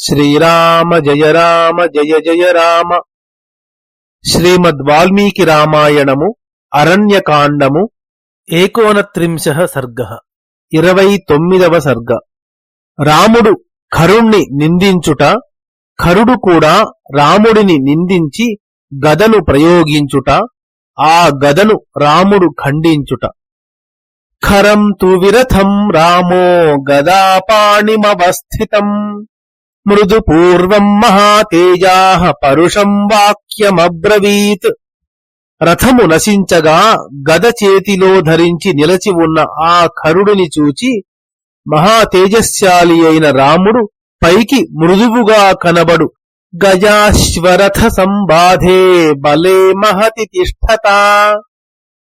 శ్రీరామ జయ రామ జయ జయ రామ. శ్రీమద్ వాల్మీకి రామాయణము అరణ్యకాండము ఏకోనత్రింశ సర్గ. ఇరవై తొమ్మిదవ సర్గ. రాముడు ఖరుణ్ణి నిందించుట ఖరుడు కూడా రాముడిని నిందించి గదను ప్రయోగించుట ఆ గదను రాముడు ఖండించుట. ఖరం తు విరథం రామో గదాపాణిమవస్థితం. మృదు పూర్వం మహాతేజా పరుషం వాక్యమబ్రవీత్. రథము నశించగా గద చేతిలో ధరించి నిలచి ఉన్న ఆ ఖరుడిని చూచి మహాతేజశాలి అయిన రాముడు పైకి మృదువుగా కనబడు. గజాశ్వరథ సంబాధే బలే మహతి తిష్టత.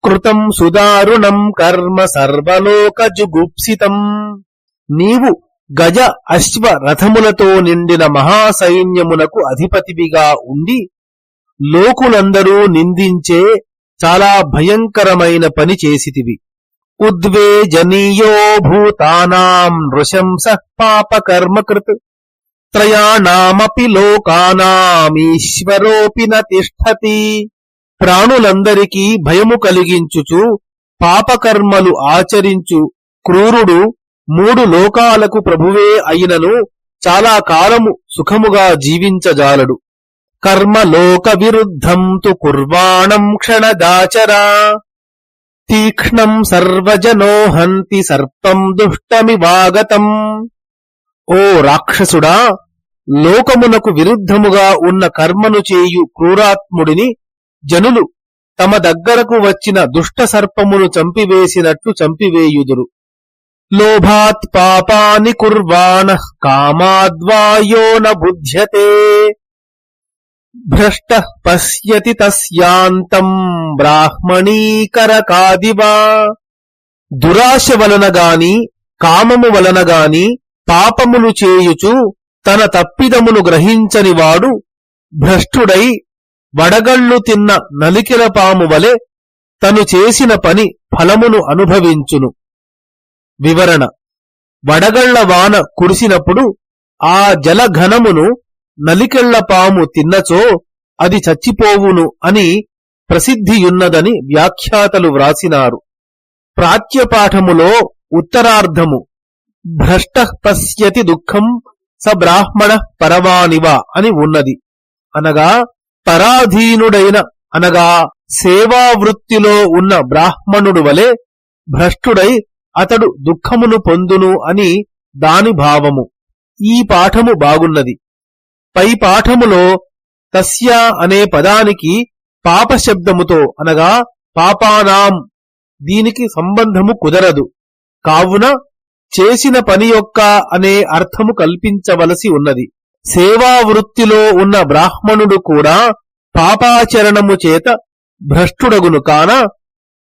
కృతం సుదారుణం కర్మ సర్వలోక జుగుప్సితం. నీవు గజ అశ్వ రథములతో నిండిన మహాసైన్యమునకు అధిపతివిగా ఉండి లోకులందరూ నిందించే చాలా భయంకరమైన పని చేసితివి. ఉద్వేజనీయో భూతానాం నృశంస పాపకర్మకృత్. త్రయాణామపి లోకానామీశ్వరోపి న తిష్టతి ప్రాణులందరికీ భయము కలిగించుచు పాపకర్మలు ఆచరించు క్రూరుడు మూడు లోకాలకు ప్రభువే అయినను చాలా కాలము సుఖముగా జీవించజాలడు. కర్మలోక విరుద్ధం తు కుర్వాణం క్షణదాచరా. తీక్ష్ణం సర్వజనో హంతి సర్పం దుష్టమివాగతం. ఓ రాక్షసుడా లోకమునకు విరుద్ధముగా ఉన్న కర్మను చేయు క్రూరాత్ముడిని జనులు తమ దగ్గరకు వచ్చిన దుష్ట సర్పమును చంపివేసినట్టు చంపివేయుదురు. లోభాత్ పాపాని కుర్వాణ కామాద్వాయో న బుధ్యతే. భ్రష్ట పశ్యతి తస్యాంతం బ్రాహ్మణీకరకాదివా. దురాశ వలన గాని కామము వలన గాని పాపములు చేయుచు తన తప్పిదమును గ్రహించని వాడు భ్రష్టుడై వడగళ్ళు తిన్న నలికిల పాము వలె తను చేసిన పని ఫలమును అనుభవించును. వివరణ. వడగళ్ళ వాన కురిసినప్పుడు ఆ జలఘనమును నలికెళ్ళ పాము తిన్నచో అది చచ్చిపోవును అని ప్రసిద్ధియున్నదని వ్యాఖ్యాతలు వ్రాసినారు. ప్రాచ్యపాఠములో ఉత్తరార్ధము. భ్రష్ట పశ్యతి దుఃఖం స బ్రాహ్మణ పరవానివ అని ఉన్నది. అనగా పరాధీనుడైన అనగా సేవావృత్తిలో ఉన్న బ్రాహ్మణుడు వలె భ్రష్టుడై అతడు దుఃఖమును పొందును అని దాని భావము. ఈ పాఠము బాగున్నది. పై పాఠములో తస్య అనే పదానికి పాపశబ్దముతో అనగా పాపానాం దీనికి సంబంధము కుదరదు. కావున చేసిన పని యొక్క అనే అర్థము కల్పించవలసి ఉన్నది. సేవావృత్తిలో ఉన్న బ్రాహ్మణుడు కూడా పాపాచరణము చేత భ్రష్టుడగును కాన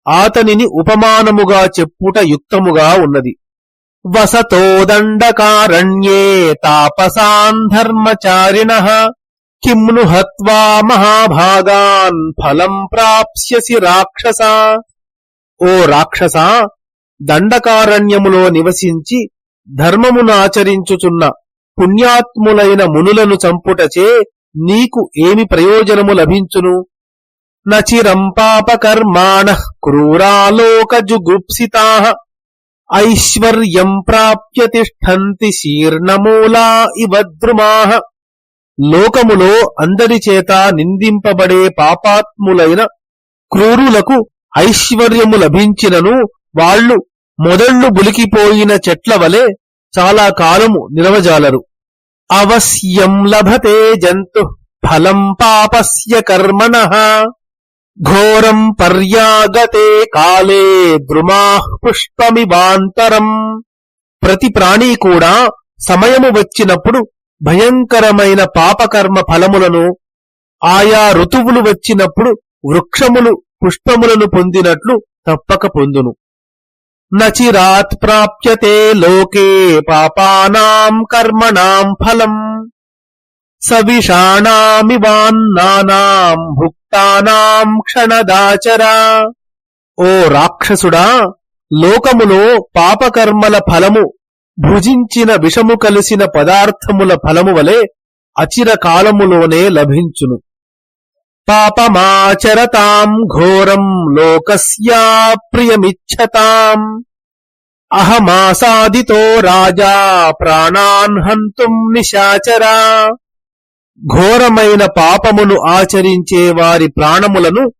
ఆతనిని ఉపమానముగా చెప్పుట యుక్తముగా ఉన్నది. వసతో దండకారణ్యే తాపసాన్ ధర్మచారిణ కిమ్ను హత్వా మహాభాగాన్ ఫలం ప్రాప్స్యసి రాక్షస. ఓ రాక్షస దండకారణ్యములో నివసించి ధర్మమునాచరించుచున్న పుణ్యాత్ములైన మునులను చంపుటచే నీకు ఏమి ప్రయోజనము లభించును? నచిరం పాపకర్మాణ క్రూరాలోకజుగుప్సితా ఐశ్వర్యం ప్రాప్య తిష్టంతి శీర్ణమూలా ఇవ ద్రుమాః లోకములో అందరి చేత నిందింపబడే పాపాత్ములైన క్రూరులకు ఐశ్వర్యము లభించినను వాళ్ళు మొదళ్ళు బులికిపోయిన చెట్ల వలె చాలా కాలము నిలవజాలరు. అవశ్యం లభతే జంతు ఫలం పాపస్య కర్మణ ఘోరం పర్యాగతే కాలే ద్రుమా పుష్పమివాంతరం ప్రతి ప్రాణి కూడా సమయము వచ్చినప్పుడు భయంకరమైన పాపకర్మ ఫలములను ఆయా ఋతువులు వచ్చినప్పుడు వృక్షములు పుష్పములను పొందినట్లు తప్పక పొందును. నచిరాత్ ప్రాప్యతే లోకే పాపానాం కర్మణాం ఫలం సవిషాణామివాన్నానాం తానాం క్షణదాచరా. ఓ రాక్షసుడా లోకములో పాపకర్మల ఫలము భుజించిన విషము కలిసిన పదార్థముల ఫలము వలె అచిరకాలములోనే లభించును. పాపమాచరతాం ఘోరం లోకస్యా ప్రియమిచ్చతాం. అహమాసాదితో రాజా ప్రాణాన్ హంతుం నిశాచరా. ఘోరమైన పాపమును ఆచరించే వారి ప్రాణములను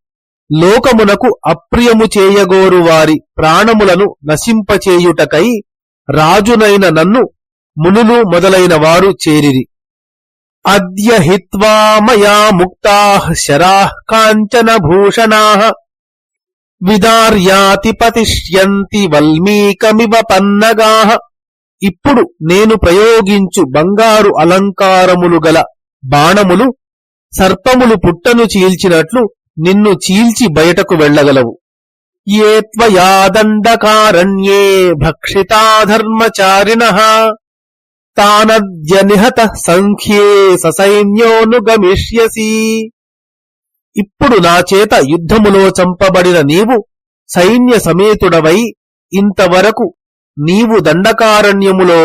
లోకమునకు అప్రియము చేయగోరు వారి ప్రాణములను నశింపచేయుటకై రాజునైన నన్ను మునులు మొదలైన వారు చేరిరి. అద్య హిత్వా ముక్తా శరాః కాంచన భూషణా విదార్యాతిపతిష్యంతి వల్మీకమివ పన్నగా. ఇప్పుడు నేను ప్రయోగించు బంగారు అలంకారములు గల బాణములు సర్పములు పుట్టను చీల్చినట్లు నిన్ను చీల్చి బయటకు వెళ్ళగలవు. ఏ త్వయా దండకారణ్యే తానద్య నిహత సంఖ్యే ససైన్యోనుగమిష్యసి ఇప్పుడు నా చేత యుద్ధములో చంపబడిన నీవు సైన్య సమేతుడవై ఇంతవరకు నీవు దండకారణ్యములో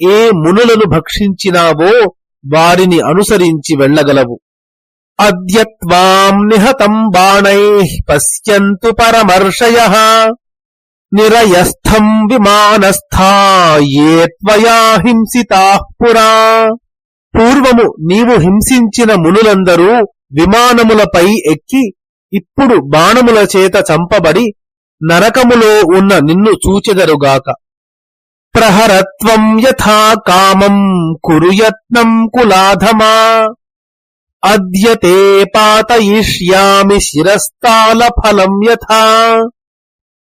ఏ మునులను భక్షించినావో వారిని అనుసరించి వెళ్ళగలవు. అద్యత్వాం నిహతం బాణై పశ్యంతు పరమర్షయ. నిరయస్థం విమానస్థా త్వయా హింసితా పురా. పూర్వము నీవు హింసించిన మునులందరూ విమానములపై ఎక్కి ఇప్పుడు బాణముల చేత చంపబడి నరకములో ఉన్న నిన్ను చూచెదరుగాక. ప్రహరత్వం యథా కామం కురుయత్నం కులాధమా. అద్యతే పాతయిష్యామి శిరస్తాల ఫలం యథా.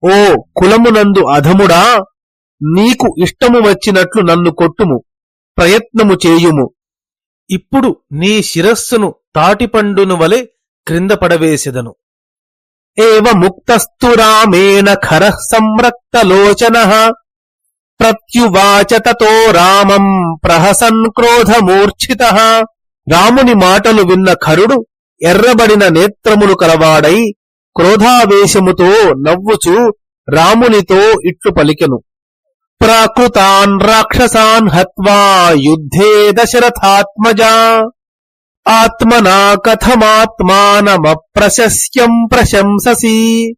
ఓ కులమునందు అధముడా నీకు ఇష్టము వచ్చినట్లు నన్ను కొట్టుము ప్రయత్నము చేయుము. ఇప్పుడు నీ శిరస్సును తాటిపండును వలె క్రింద పడవేసెదను. ఏవ ముక్తస్తు రామేణ ఖర సంరక్తలోచన ప్రత్యువాచ తతో రామం ప్రహసన్ క్రోధమూర్ఛిత. రాముని మాటలు విన్న ఖరుడు ఎర్రబడిన నేత్రములు కలవాడై క్రోధావేశముతో నవ్వుచూ రామునితో ఇట్లు పలికెను. ప్రాకృతాన్ రాక్షసాన్ హత్వా యుద్ధే దశరథాత్మజా. ఆత్మనా కథమాత్మానమప్రశస్యం ప్రశంససి.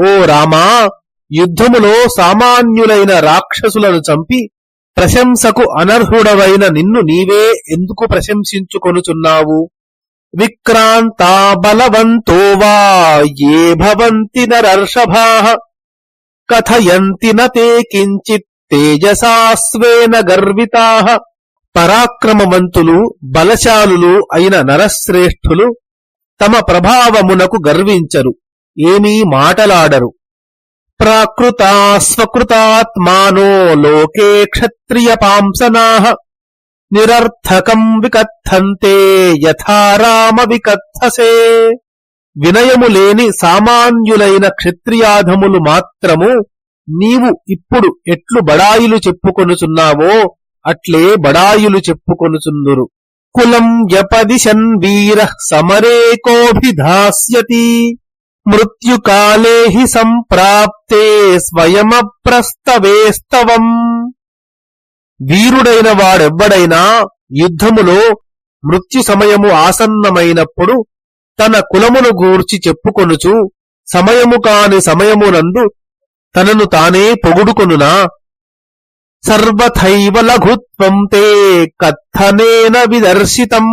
ఓ రామా యుద్ధములో సామాన్యులైన రాక్షసులను చంపి ప్రశంసకు అనర్హుడవైన నిన్ను నీవే ఎందుకు ప్రశంసించుకొనుచున్నావు? విక్రాంతా బలవంతో వా ఏ భవంతి నరర్షభా? కథయంతి నే కించిత్ తేజసాస్వేన గర్వితా? పరాక్రమవంతులు బలశాలులు అయిన నరశ్రేష్ఠులు తమ ప్రభావమునకు గర్వించరు ఏమీ మాటలాడరు. ప్రాకృతా స్వకృతాత్మానో లోకే క్షత్రియ పాంసనా నిరర్థకం వికథంతే యథారామ వికథసే వినయము లేని సామాన్యులైన క్షత్రియాధములు మాత్రము నీవు ఇప్పుడు ఎట్లు బడాయిలు చెప్పుకొనుచున్నావో అట్లే బడాయిలు చెప్పుకొనుచుందురు. కులం యపదిశన్ వీర సమరే కోభిధాస్యతి. మృత్యుకాలే హి సంప్రాప్తే స్వయమప్రస్తవేస్తవం వీరుడైన వాడెవ్వడైనా యుద్ధములో మృత్యు సమయము ఆసన్నమైనప్పుడు తన కులమును గూర్చి చెప్పుకొనుచు సమయము కాని సమయమునందు తనను తానే పొగుడుకొనునా? సర్వథైవ లఘుత్వం తే కథనేన విదర్శితం.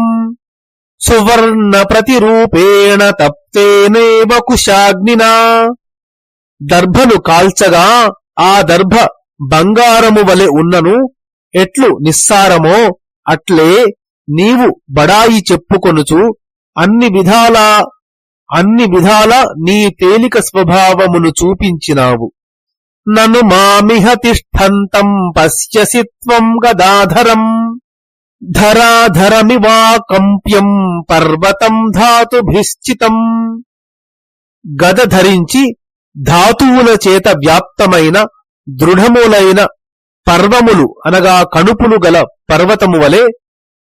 సువర్ణ ప్రతిరూపేణ తప్తేనేవ కుశాగ్నినా. దర్భను కాల్చగా ఆ దర్భ బంగారము వలె ఉన్నను. ఎట్లు నిస్సారమో అట్లే నీవు బడాయి చెప్పుకొనుచు అన్ని విధాల అన్ని విధాల నీ తేలిక స్వభావమును చూపించినావు. నను మామిహ తిష్టంతం పశ్యసి త్వం గదాధరం. ధరాధరమివా కంప్యం పర్వతం ధాతుభిశ్చితం. గద ధరించి ధాతువుల చేత వ్యాప్తమైన దృఢములైన పర్వములు అనగా కణుపులు గల పర్వతము వలె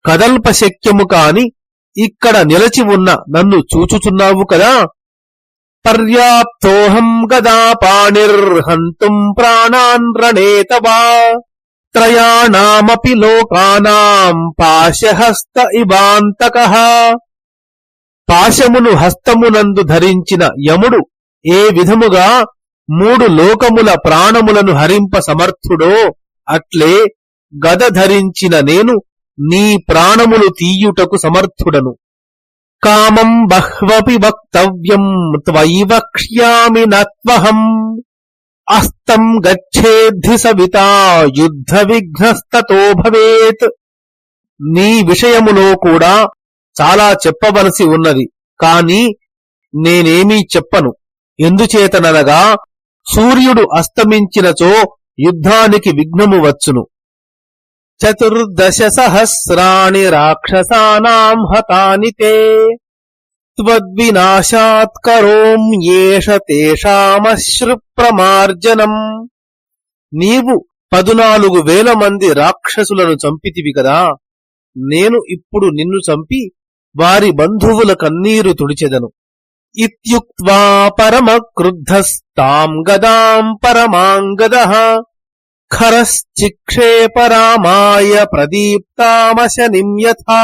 కదల్పశక్యము కాని ఇక్కడ నిలచి ఉన్న నన్ను చూచుచున్నావు కదా. పర్యాప్తోహం గదా పాణిర్హంతుం ప్రాణాన్ రణేతవా త్రయాణామపి లోకానాం పాశహస్త ఇవాంతక పాశమును హస్తమునందు ధరించిన యముడు ఏ విధముగా మూడు లోకముల ప్రాణములను హరింప సమర్థుడో అట్లే గద ధరించిన నేను నీ ప్రాణములు తీయుటకు సమర్థుడను. కామం బహ్వపి వక్తవ్యం త్వయి వక్ష్యామి నత్వహం। అస్తం గచ్చేద్ధి సవితా యుద్ధ విఘ్నస్తతో భవేత్. నీ విషయములో కూడా చాలా చెప్పవలసి ఉన్నది. కాని నేనేమీ చెప్పను. ఎందుచేతననగా సూర్యుడు అస్తమించినచో యుద్ధానికి విఘ్నము వచ్చును. చతుర్దశ సహస్రాణి రాక్షసానాం హతానితే. త్వద్వినాశాత్కరోం త్వద్వినాశాత్ కరోం ఏష తేషామశ్రు ప్రమార్జనం నీవు పదునాలుగు వేల మంది రాక్షసులను చంపితివి కదా. నేను ఇప్పుడు నిన్ను చంపి వారి బంధువుల కన్నీరు తుడిచెదను. ఇత్యుక్వా పరమ క్రుద్ధస్తాం గదాం పరమాంగద। ఖరశ్చిక్షేపరామాయ ప్రదీప్తామశనిం యథా।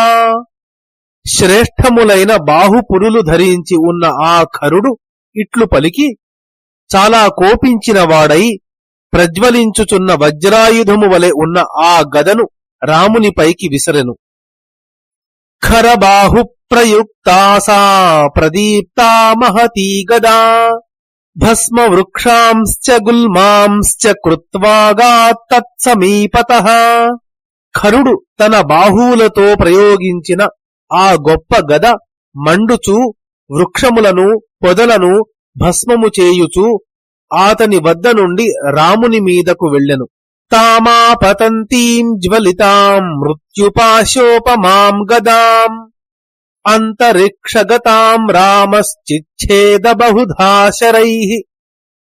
శ్రేష్టములైన బాహుపురులు ధరించి ఉన్న ఆ ఖరుడు ఇట్లు పలికి చాలా కోపించిన వాడై ప్రజ్వలించుచున్న వజ్రాయుధము వలె ఉన్న ఆ గదను రామునిపైకి విసరెను. ఖరబాహు ప్రయుక్తాసా ప్రదీప్తా మహతీ గదా భస్మ వృక్షాంశ్చ గుల్మాంశ్చ కృత్వాగా తత్సమీపత. ఖరుడు తన బాహువులతో ప్రయోగించిన ఆ గొప్ప గద మండుచు వృక్షములను పొదలను భస్మము చేయుచు ఆతని వద్ద నుండి రాముని మీదకు వెళ్ళెను. తామాపతంతీం జ్వలితాం మృత్యుపాశోపమాం గదాం. అంతరిక్షగతాం రామశ్చిచ్ఛేద బహుధాశరై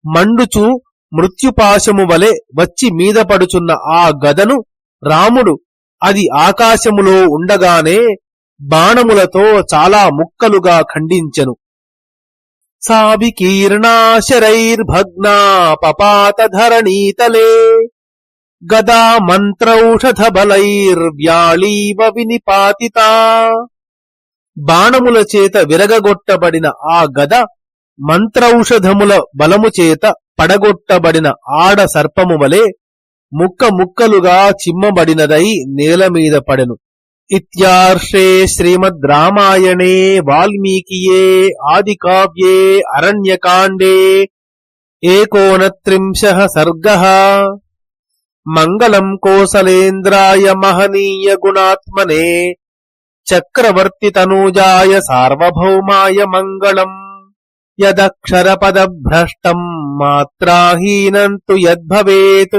మండుచు మృత్యుపాశము వలె వచ్చి మీద పడుచున్న ఆ గదను రాముడు అది ఆకాశములో ఉండగానే బాణములతో చాలా ముక్కలుగా ఖండించెను. సావికీర్ణాశరైర్భగ్నా పపాత ధరణీతలే గదా మంత్రౌషధ బలైర్వ్యాళీవ వినిపాతితా. బాణముల చేత విరగగొట్టబడిన ఆ గద మంత్రౌషధముల బలము చేత పడగొట్టబడిన ఆడ సర్పము వలె ముక్క ముక్కలుగా చిమ్మబడినదై నేల మీద పడెను. ఇర్షే శ్రీమద్ రామాయణే వాల్మీకియే ఆది కావ్యే అరణ్యకాండే ఏకోనత్రింశ సర్గ మంగళం కోసలేంద్రాయ మహనీయ గుణాత్మనే చక్రవర్తి తనూజాయ సార్వభౌమాయ మంగళం యదక్షరపదభ్రష్టం మాత్రాహీనం తు యద్భవేత్